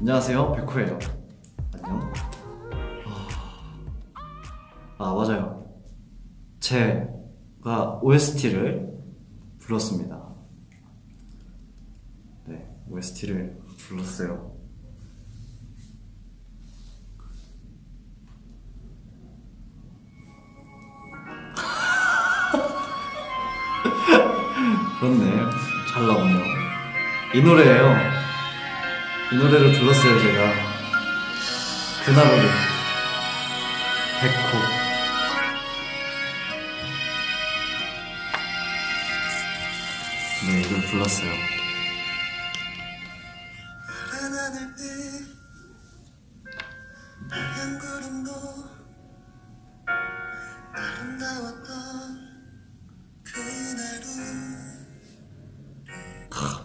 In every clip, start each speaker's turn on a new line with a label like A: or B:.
A: 안녕하세요 백호예요. 안녕. 아 맞아요. 제가 OST를 불렀습니다. 네 OST를 불렀어요. 그렇네. 잘 나오네요. 이 노래예요 이 노래를 불렀어요 제가. 그날을 백호. 네 이걸 불렀어요.
B: 아름다웠던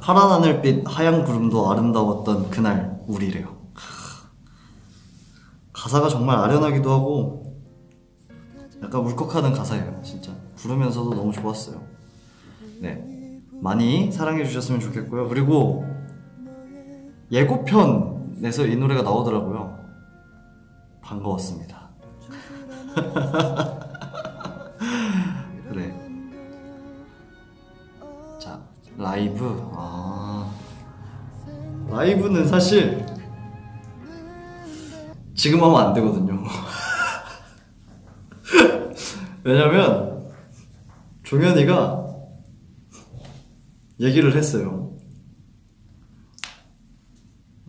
A: 파란 하늘빛 하얀 구름도 아름다웠던 그날 우리래요. 가사가 정말 아련하기도 하고 약간 울컥하는 가사예요 진짜. 부르면서도 너무 좋았어요. 네. 많이 사랑해 주셨으면 좋겠고요. 그리고 예고편에서 이 노래가 나오더라고요. 반가웠습니다. 그래. 자 라이브. 아 라이브는 사실 지금 하면 안 되거든요. 왜냐면 종현이가 얘기를 했어요.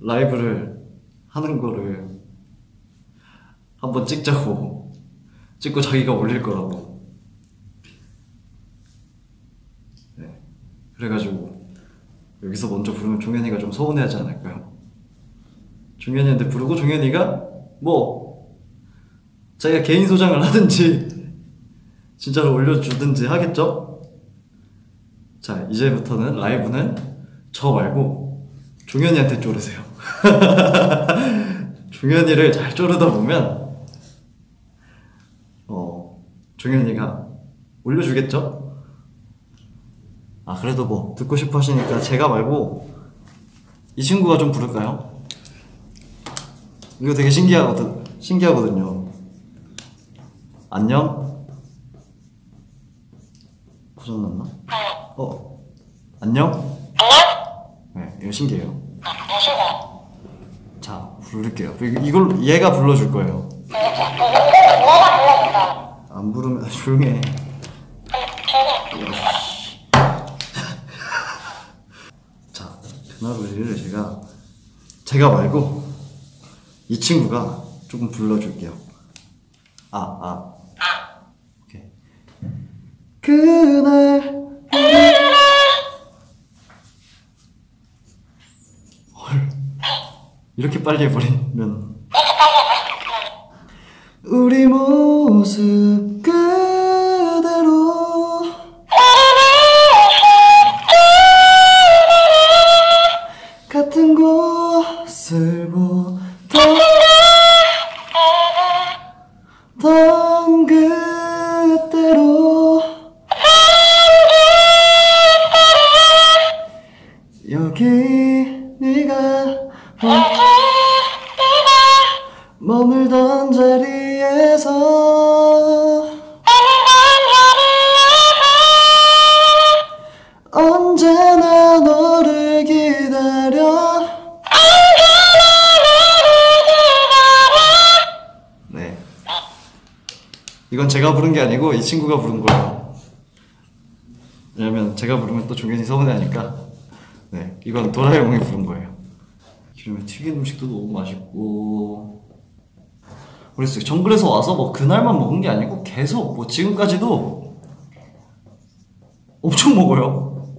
A: 라이브를 하는 거를 한번 찍자고. 찍고 자기가 올릴 거라고. 네. 그래가지고 여기서 먼저 부르면 종현이가 좀 서운해하지 않을까요? 종현이한테 부르고 종현이가 뭐 자기가 개인 소장을 하든지 진짜로 올려주든지 하겠죠? 자 이제부터는 라이브는 저 말고 종현이한테 쪼르세요 종현이를 잘 쪼르다 보면 어 종현이가 올려주겠죠? 아 그래도 뭐 듣고 싶어 하시니까 제가 말고 이 친구가 좀 부를까요? 이거 되게 신기하거든 신기하거든요. 안녕? 고장났나? 어 안녕? 네 이거 신기해요. 자 부를게요. 이걸 얘가 불러줄 거예요. 안 부르면 조용해. 우리를 제가 제가 말고 이 친구가 조금 불러줄게요. 아, 아. 오케이. 그날 헐. 이렇게 빨리 해버리면 우리 모습 머물던 자리에서 언제나 너를 기다려. 네. 이건 제가 부른 게 아니고 이 친구가 부른 거예요. 왜냐면 제가 부르면 또 종현이 서운해하니까. 네 이건 도라에몽이 부른 거예요 기름에 튀긴 음식도 너무 맛있고 그랬어요 정글에서 와서 뭐 그날만 먹은 게 아니고 계속 뭐 지금까지도 엄청 먹어요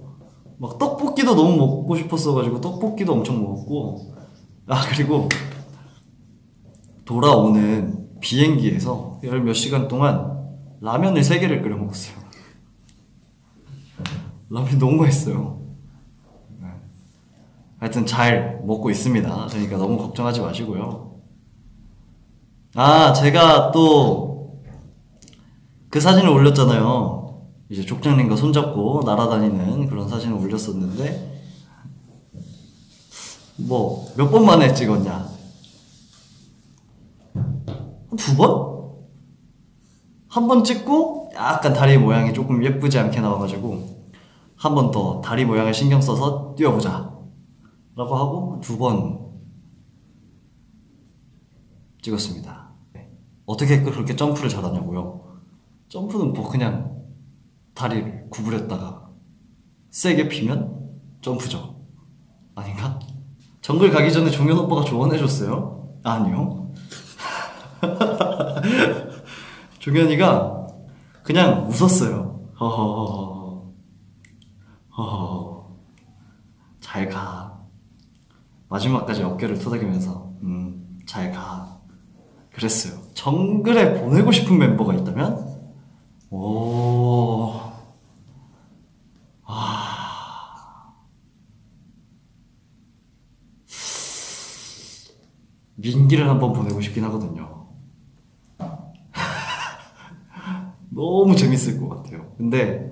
A: 막 떡볶이도 너무 먹고 싶었어가지고 떡볶이도 엄청 먹었고 아 그리고 돌아오는 비행기에서 열 몇 시간 동안 라면을 세 개를 끓여 먹었어요. 라면 너무 맛있어요. 네. 하여튼 잘 먹고 있습니다. 그러니까 너무 걱정하지 마시고요. 아 제가 또 그 사진을 올렸잖아요. 이제 족장님과 손잡고 날아다니는 그런 사진을 올렸었는데 뭐 몇 번 만에 찍었냐? 두 번? 한 번 찍고 약간 다리 모양이 조금 예쁘지 않게 나와가지고 한 번 더 다리 모양을 신경 써서 뛰어보자 라고 하고 두 번 찍었습니다 네. 어떻게 그렇게 점프를 잘하냐고요? 점프는 뭐 그냥 다리를 구부렸다가 세게 피면 점프죠 아닌가? 정글 가기 전에 종현 오빠가 조언해줬어요? 아니요 종현이가 그냥 웃었어요. 허허허허. 허허. 잘 가. 마지막까지 어깨를 토닥이면서, 음, 잘 가. 그랬어요. 정글에 보내고 싶은 멤버가 있다면? 오. 아. 민기를 한번 보내고 싶긴 하거든요. 너무 재밌을 것 같아요. 근데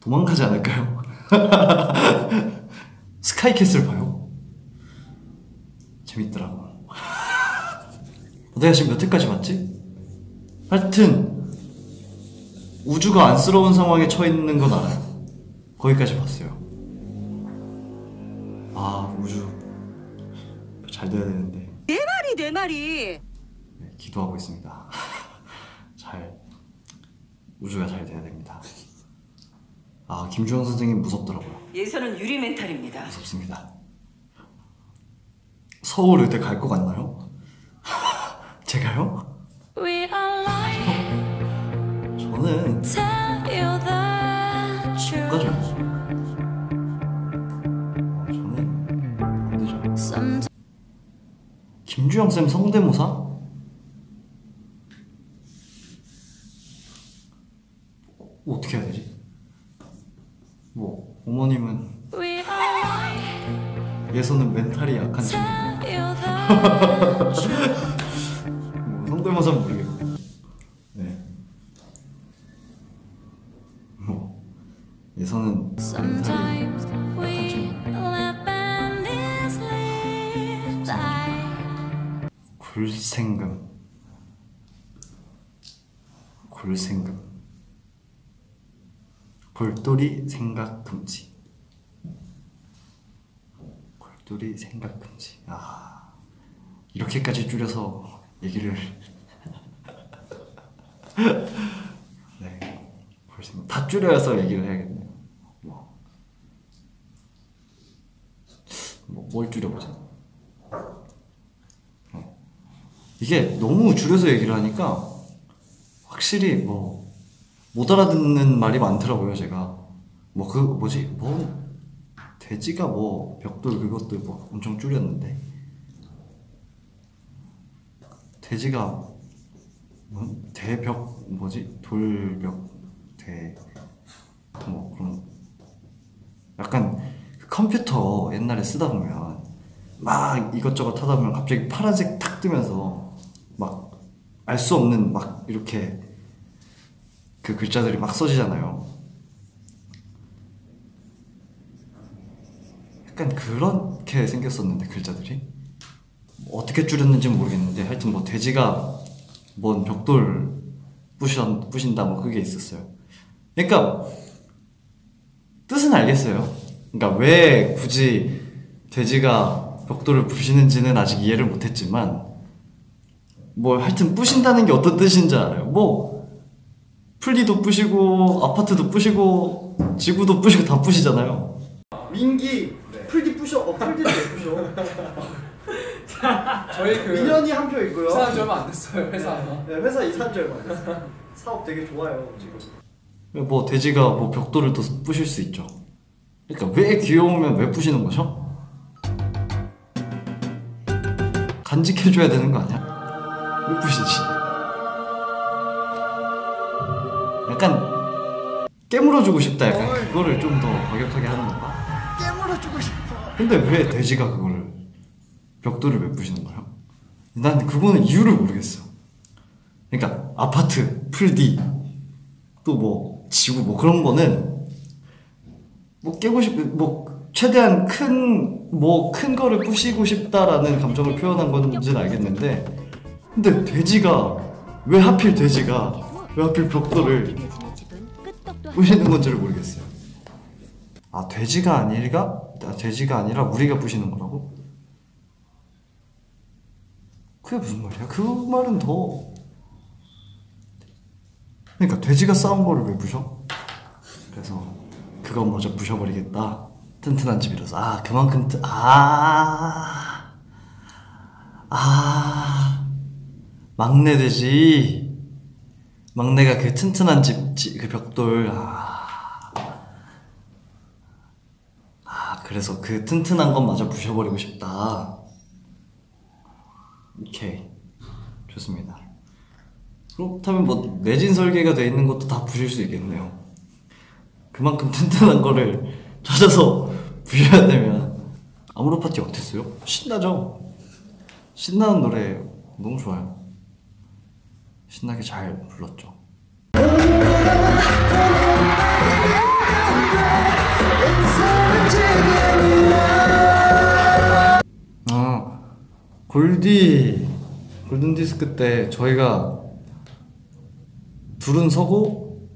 A: 도망가지 않을까요? 스카이캐슬 봐요. 재밌더라고. 내가 지금 몇 회까지 봤지? 하여튼 우주가 안쓰러운 상황에 처해 있는 건 알아요. 거기까지 봤어요. 아 우주 잘 돼야 되는데.
C: 내 말이 내 말이
A: 네, 기도하고 있습니다. 잘 우주가 잘 돼야 됩니다. 아 김주영 선생님 무섭더라고요.
C: 예선은 유리 멘탈입니다.
A: 무섭습니다. 서울 의대 갈 것 같나요? 제가요?
D: We are lying,
A: 저는
D: tell you the.
A: 저는 안 되죠.
D: Sometimes
A: 김주영 쌤 성대모사? 뭐 어떻게 해야 되지? 뭐 어머님은 예서는 멘탈이 약한. 뭐 성대모사는 모르겠고. 네. 뭐 예서는 멘탈이 약한 친구. 굴생금. 굴생금. 골똘히 생각 금지. 골똘히 생각 금지. 아 이렇게까지 줄여서 얘기를. 네. 골생금 다 줄여서 얘기를 해야겠네요. 뭐. 뭐, 뭘 줄여보자. 이게 너무 줄여서 얘기를 하니까 확실히 뭐 못 알아듣는 말이 많더라고요 제가. 뭐 그 뭐지? 뭐 돼지가 뭐 벽돌 그것도 뭐 엄청 줄였는데. 돼지가 뭐 대벽 뭐지? 돌벽 대 뭐 그런. 약간 그 컴퓨터 옛날에 쓰다 보면 막 이것저것 하다 보면 갑자기 파란색 탁 뜨면서 막 알 수 없는 막 이렇게 그 글자들이 막 써지잖아요. 약간 그렇게 생겼었는데 글자들이 뭐 어떻게 줄였는지는 모르겠는데 하여튼 뭐 돼지가 뭔 벽돌 부신, 부신다 뭐 그게 있었어요. 그러니까 뜻은 알겠어요. 그러니까 왜 굳이 돼지가 벽돌을 부시는지는 아직 이해를 못했지만 뭐 하여튼 부신다는 게 어떤 뜻인지 알아요. 뭐 풀리도 부시고 아파트도 부시고 지구도 부시고 다 부시잖아요. 민기 풀디 부셔. 어 풀디도 왜 부셔?
E: 저희 그
A: 민현이 한 표 있고요.
E: 이사한 지 얼마 안 됐어요 회사
A: 네, 회사 이사한 지 얼마 안 됐어요. 사업 되게 좋아요 지금. 뭐 돼지가 뭐 벽돌을 또 부실 수 있죠. 그러니까 왜 귀여우면 왜 부시는 거죠? 간직해줘야 되는 거 아니야? 왜 부시지? 약간 깨물어주고 싶다 약간 그거를 좀 더 과격하게 하는 건가? 깨물어주고 싶어 근데 왜 돼지가 그거를 벽돌을 왜 부시는 거야? 난 그거는 이유를 모르겠어 그러니까 아파트, 풀디 또 뭐 지구 뭐 그런 거는 뭐 깨고 싶, 뭐 최대한 큰 뭐 큰 거를 부시고 싶다라는 감정을 표현한 건지는 알겠는데 근데 돼지가 왜 하필 돼지가 왜 하필 벽돌을 부시는 건지를 모르겠어요. 아 돼지가 아니라 아, 돼지가 아니라 우리가 부시는 거라고? 그게 무슨 말이야? 그 말은 더 그러니까 돼지가 싸운 거를 왜 부셔? 그래서 그건 먼저 부셔버리겠다. 튼튼한 집이라서 아 그만큼 튼 아. 아. 막내 돼지. 막내가 그 튼튼한 집, 지- 그 벽돌, 아. 아, 그래서 그 튼튼한 것마저 부셔버리고 싶다. 오케이. 좋습니다. 그렇다면 뭐, 내진 설계가 돼 있는 것도 다 부실 수 있겠네요. 그만큼 튼튼한 거를 찾아서 부셔야 되면. 아무로 파티 어땠어요? 신나죠? 신나는 노래 너무 좋아요. 신나게 잘 불렀죠. 아, 골디, 골든 디스크 때 저희가 둘은 서고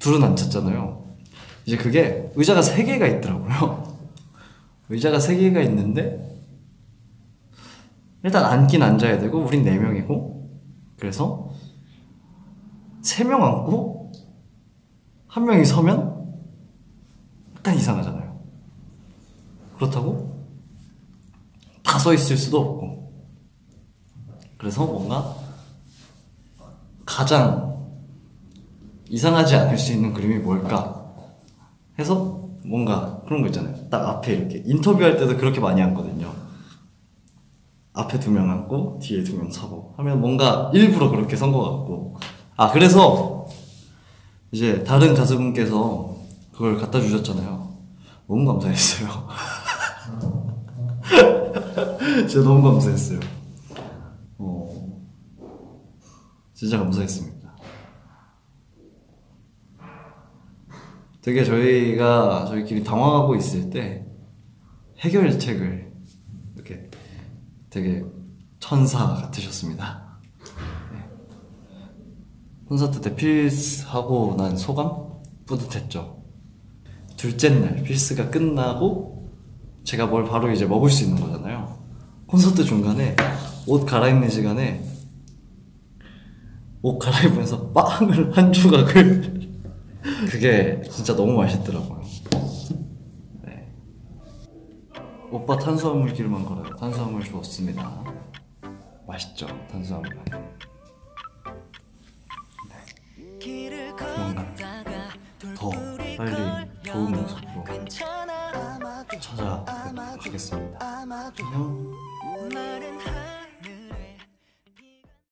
A: 둘은 앉았잖아요. 이제 그게 의자가 세 개가 있더라고요. 의자가 세 개가 있는데 일단 앉긴 앉아야 되고 우린 네 명이고 그래서 세 명 앉고 한 명이 서면 약간 이상하잖아요. 그렇다고 다 서 있을 수도 없고 그래서 뭔가 가장 이상하지 않을 수 있는 그림이 뭘까 해서 뭔가 그런 거 있잖아요. 딱 앞에 이렇게 인터뷰할 때도 그렇게 많이 앉거든요. 앞에 두 명 앉고 뒤에 두 명 서고 하면 뭔가 일부러 그렇게 선 것 같고 아 그래서 이제 다른 가수분께서 그걸 갖다 주셨잖아요. 너무 감사했어요. 진짜 너무 감사했어요. 어 진짜 감사했습니다. 되게 저희가 저희끼리 당황하고 있을 때 해결책을 이렇게 되게 천사 같으셨습니다. 네. 콘서트 때 필스 하고 난 소감 뿌듯했죠. 둘째 날 필스가 끝나고 제가 뭘 바로 이제 먹을 수 있는 거잖아요. 콘서트 중간에 옷 갈아입는 시간에 옷 갈아입으면서 빵을 한 조각을 그게 진짜 너무 맛있더라고요. 네. 오빠 탄수화물 길만 걸어요. 탄수화물 좋습니다. 맛있죠, 탄수화물.